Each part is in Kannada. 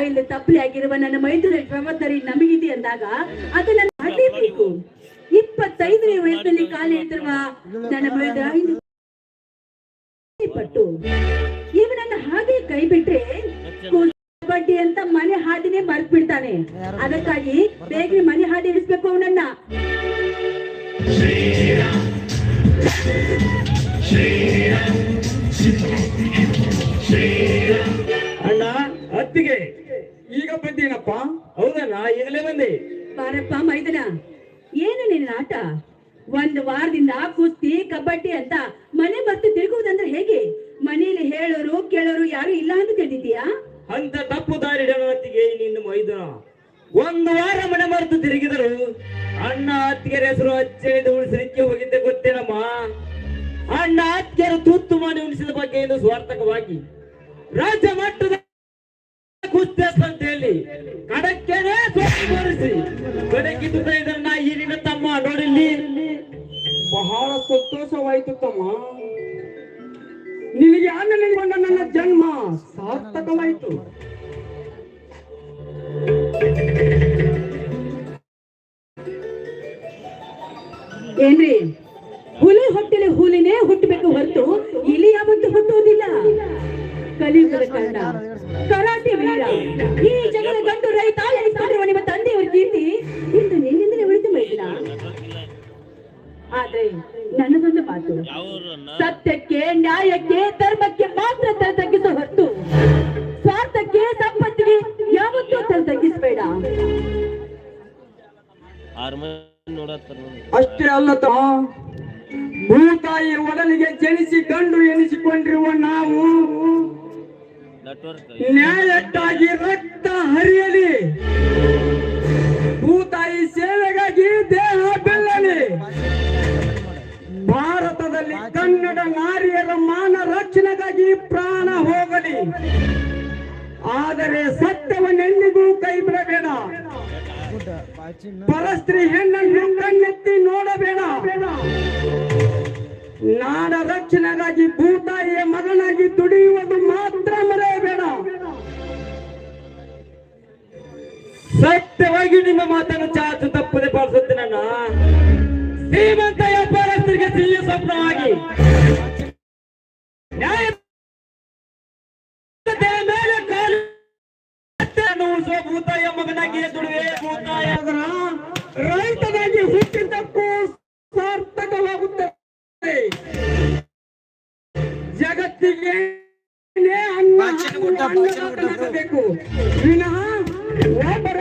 ತಾಯಿಯಿಂದ ತಪ್ಪಲಿ ಆಗಿರುವ ನನ್ನ ಮೈತ್ರಿ ಜವಾಬ್ದಾರಿ ನಮಗಿದೆ ಅಂದಾಗ ಅದನ್ನ ಮಾಡಲೇಬೇಕು ಇಪ್ಪತ್ತೈದನೇ ವಯಸ್ಸಲ್ಲಿ ಕಾಲ ಎತ್ತಿರುವ ನನ್ನ ಪಟ್ಟು. ಇವನನ್ನ ಹಾಗೆ ಕೈ ಬಿಟ್ರೆ ಬಡ್ಡಿ ಅಂತ ಮನೆ ಹಾದಿನೇ ಮರ್ತ್ ಬಿಡ್ತಾನೆ ಅದಕ್ಕಾಗಿ ಬೇಗ ಮನೆ ಹಾದಿ ಇಳಿಸ್ಬೇಕು ಅವನನ್ನ. ಅಣ್ಣ ಅತ್ತಿಗೆ ಈಗ ಬಂದೇನಪ್ಪ? ಹೌದಲ್ಲ? ಈಗಲೇ ಬಂದೆ. ಬಾರಪ್ಪ ಮೈದನ ಏನು ನಿನ್ನ ಆಟ? ಒಂದು ವಾರದಿಂದ ಕುಸ್ತಿ ಕಬಡ್ಡಿ ಅಂತ ಮನೆ ಬರ್ತು ತಿರುಗುವುದಂದ್ರೆ ಹೇಗೆ? ಮನೇಲಿ ಹೇಳೋರು ಕೇಳೋರು ಯಾರು ಇಲ್ಲ ಅಂತ ತಿಳಿದಿದ್ಯಾ ಅಂತ ತಪ್ಪು ದಾರಿ ಹೊತ್ತಿಗೆ ನಿನ್ನ ಮೈದನ ಒಂದು ವಾರ ಮನೆ ಮರೆತು ತಿರುಗಿದರು. ಅಣ್ಣ ಅತ್ತಿಗೆರ ಹೆಸರು ಅಚ್ಚಳಿದು ಉಳಿಸಲಿಕ್ಕೆ ಹೋಗಿದ್ದೆ ಗೊತ್ತೇನಮ್ಮ? ಅಣ್ಣ ಅತ್ತಿಗೆರು ತುತ್ತು ಮಾಡಿ ಉಳಿಸಿದ ಬಗ್ಗೆ ಇದು ಸ್ವಾರ್ಥಕವಾಗಿ ರಾಜ್ಯ ಮಟ್ಟದ ಕುಸ್ತಿ ಹೇಳಿ ಕಡಕ್ಕೆನೆ ಸೋಲು ತೋರಿಸಿ. ಬೆಳಗಿದ್ದ ಇದನ್ನ ಈ ನಿನ್ನ ತಮ್ಮ ನೋಡಿಲ್ಲಿ. ಬಹಳ ಸಂತೋಷವಾಯಿತು ತಮ್ಮ. ನಿನಗೆ ಆಮೇಲೆ ನನ್ನ ಜನ್ಮ? ಸಾರ್ಥಕವಾಯಿತು. ಕಲಿಯುಗದ ಕಂಡ ಕರಾಟೆ ಈ ಜಗದ ಗಂಡು ರೈತ ಎನಿಸಿಕೊಂಡಿರುವ ನಿಮ್ಮ ತಂದೆಯವರ ಕೀರ್ತಿ ಇಂದು ನಿನ್ನಿಂದಲೇ ಉಳಿದು ಮೈದಿನ. ಆದ್ರೆ ನನ್ನದೊಂದು ಮಾತು, ಸತ್ಯಕ್ಕೆ, ನ್ಯಾಯಕ್ಕೆ, ಧರ್ಮಕ್ಕೆ ಮಾತ್ರ ತಲೆ ತಗ್ಗಿಸೋ ಹೊರತು ಸ್ವಾರ್ಥಕ್ಕೆ ಸಂಪತ್ತಿಗೆ ಯಾವತ್ತೂ ತಲೆ ತಗ್ಗಿಸಬೇಡ. ಅಷ್ಟೇ ಅಲ್ಲ ಭೂತಾಯಿ ಒಡಲಿಗೆ ಜನಿಸಿ ಗಂಡು ಎನಿಸಿಕೊಂಡಿರುವ ನಾವು ನ್ಯಾಯಕ್ಕಾಗಿ ರಕ್ತ ಹರಿಯಲಿ. ಭೂತಾಯಿ ಸೇವೆಗಾಗಿ ದೇಹ ಬೆಲ್ಲಲಿ ಭಾರತದಲ್ಲಿ ಕನ್ನಡ ನಾರಿಯರ ಮಾನ ರಕ್ಷಣೆಗಾಗಿ ಪ್ರಾಣ ಹೋಗಲಿ. ಆದರೆ ಸತ್ಯವನ್ನೆಂದಿಗೂ ಕೈ ಬಿಡಬೇಡ. ಪರಸ್ತ್ರೀ ಹೆಣ್ಣನ್ನು ಕಣ್ಣೆತ್ತಿ ನೋಡಬೇಡ. ನಾಡ ರಕ್ಷಣೆಗಾಗಿ ಭೂತಾಯಿಯ ಮಗನಾಗಿ ದುಡಿಯುವುದು ಸತ್ಯವಾಗಿ ನಿಮ್ಮ ಮಾತನ್ನು ಚಾಚು ತಪ್ಪದೆ ಪಾಲಿಸುತ್ತೇನಣ್ಣ ಶ್ರೀಮಂತ ವ್ಯಾಪಾರಸ್ಥರಿಗೆ ಸಿಹಿಯ ಸ್ವಪ್ನವಾಗಿ ನ್ಯಾಯ ಮೇಲೆ ಕಾಲು ಉಳಿಸುವ ಭೂತಾಯ ಮಗನಾಗಿ ದುಡಿವೆ ಭೂತಾಯ. ರೈತನಾಗಿ ಹುಟ್ಟಿದ್ದಕ್ಕೂ ಸಾರ್ಥಕವಾಗುತ್ತದೆ. ಜಗತ್ತಿಗೆ ಅನ್ನ ಬೇಕು ವಿನಃ ಒಬ್ಬರನ್ನು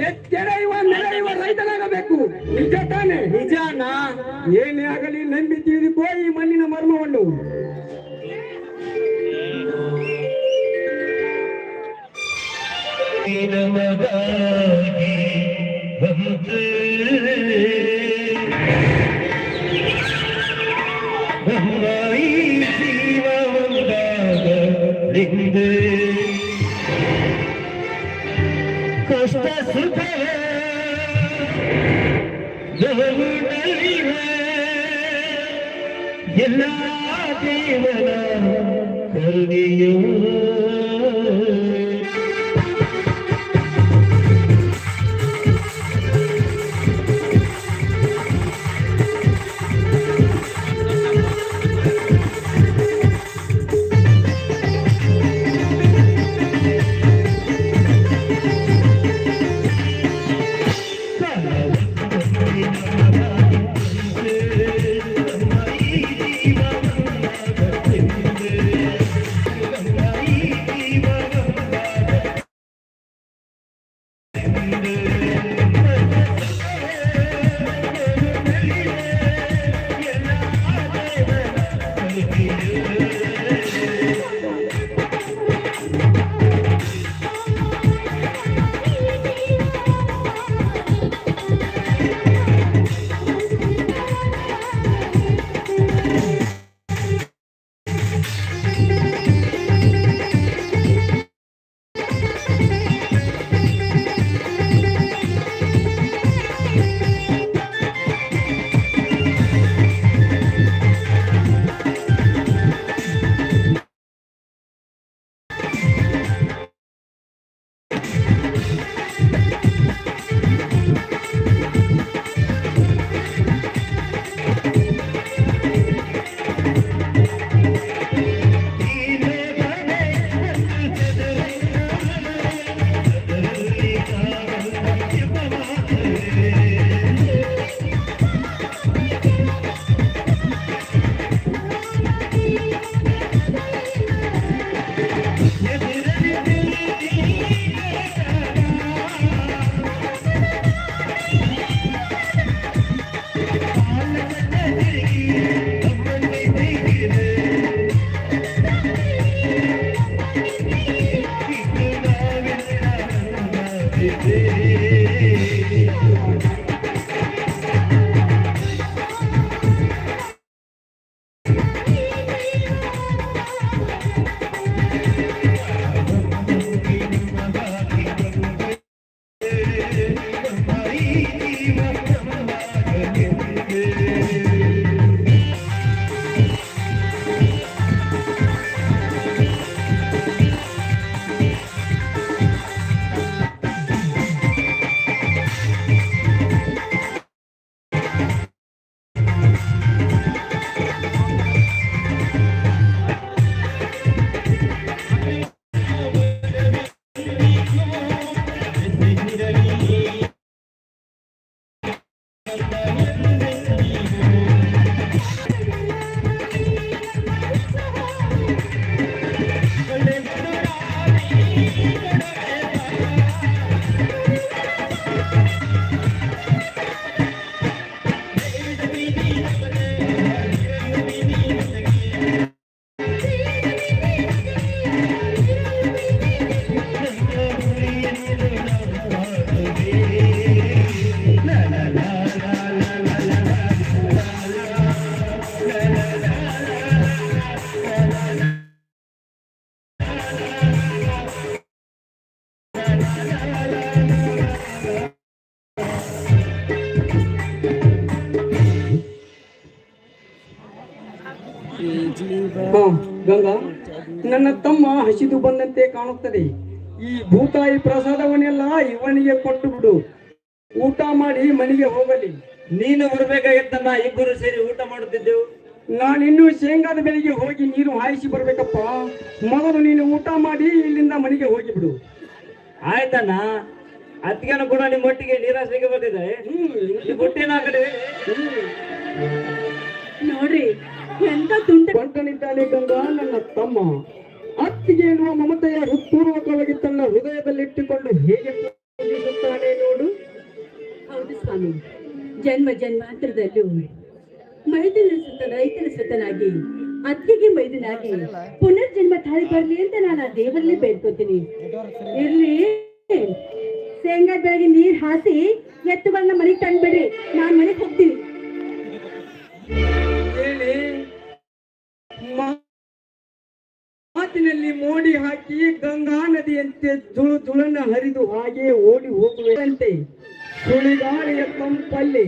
ಎಚ್ಚೆಳೆಯುವ ಇವ ರೈತನಾಗಬೇಕು. ನಿಜ ತಾನೆ. ನಿಜನಾ? ಏನೇ ಆಗಲಿ எல்லா தேவன கருணியும் கண்டு Yeah. ಹಾ ಗಂಗಾ ನನ್ನ ತಮ್ಮ ಹಸಿದು ಬಂದಂತೆ ಕಾಣುತ್ತದೆ. ಈ ಭೂತಾಯಿ ಪ್ರಸಾದವನ್ನೆಲ್ಲ ಇವನಿಗೆ ಕೊಟ್ಟು ಬಿಡು. ಊಟ ಮಾಡಿ ಮನೆಗೆ ಹೋಗಲಿ. ನೀನು ಬರ್ಬೇಕಾಗಿತ್ತಮ್ಮ ಇಬ್ಬರು ಸೇರಿ ಊಟ ಮಾಡುತ್ತಿದ್ದೆವು. ನಾನಿನ್ನೂ ಶೇಂಗಾದ ಬೆಳಿಗ್ಗೆ ಹೋಗಿ ನೀರು ಹಾಯಿಸಿ ಬರ್ಬೇಕಪ್ಪ. ಮೊದಲು ನೀನು ಊಟ ಮಾಡಿ ಇಲ್ಲಿಂದ ಮನೆಗೆ ಹೋಗಿ ಬಿಡು. ಆಯ್ತಣ್ಣ ಅತ್ತಿಗೆನು ಕೂಡ ನಿಮ್ಮೊಟ್ಟಿಗೆ ನೀರಾಸೆಗೆ ಬಂದಿದೆ ಹ್ಮ್. ಬುಟ್ಟಿನ ಕಡೆ ನೋಡ್ರಿ ಎಂತ ತುಂಟ ಬಂಟನಿದ್ದಾನೆ ಗಂಗಾ ನನ್ನ ತಮ್ಮ. ಅತ್ತಿಗೆ ಎನ್ನುವ ಮಮತೆಯ ಹೃತ್ಪೂರ್ವಕವಾಗಿ ತನ್ನ ಹೃದಯದಲ್ಲಿಟ್ಟುಕೊಂಡು ಹೇಗೆ ನೋಡು. ಹೌದು ಸ್ವಾಮಿ ಜನ್ಮ ಜನ್ಮಾಂತರದಲ್ಲೂ ಮೈದಿನ ಸುತ್ತ ರೈತರ ಸುತ್ತನಾಗಿ ಅತ್ತಿಗೆ ಮೈದನಾಗಿ ಪುನರ್ಜನ್ಮ ತಾಳಿ ಬರ್ಲಿ ಅಂತ ನಾನು ಆ ದೇವರಲ್ಲಿ ಬೇಡ್ಕೋತೀನಿ. ಇರ್ಲಿ. ಶೇಂಗಾ ಬೆಳಗ್ಗೆ ನೀರ್ ಹಾಸಿ ಎತ್ತುಗಳನ್ನ ಮನೆಗೆ ತಂದ್ಬಿಡ್ರಿ. ನಾನ್ ಮನೆಗೆ ಹೋಗ್ತೀನಿ. ಹಾಕಿ ಗಂಗಾ ನದಿಯಂತೆ ಜುಳು ಜುಳನ ಹರಿದು ಹಾಗೆ ಓಡಿ ಹೋಗುವಂತೆ ಸುಳಿಗಾಳಿಯ ಕಂಪಲ್ಲಿ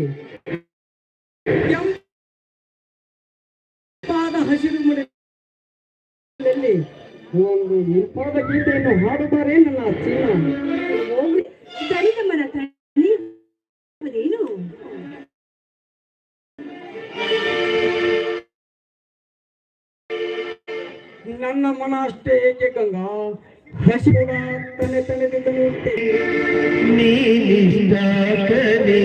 ಹಸಿರು ಮರದಲ್ಲಿ ಒಂದು ಇಂಪಾದ ಗೀತೆಯನ್ನು ಹಾಡುತ್ತಾರೆ ನನ್ನ ಚಿನ್ನ ನನ್ನ ಮನ ಅಷ್ಟೇ ಏಕೆ ಗಂಗಾ? ತಲೆ ನೀಲಿ ತಲೆ ನೀನಿಷ್ಟಾಕನೆ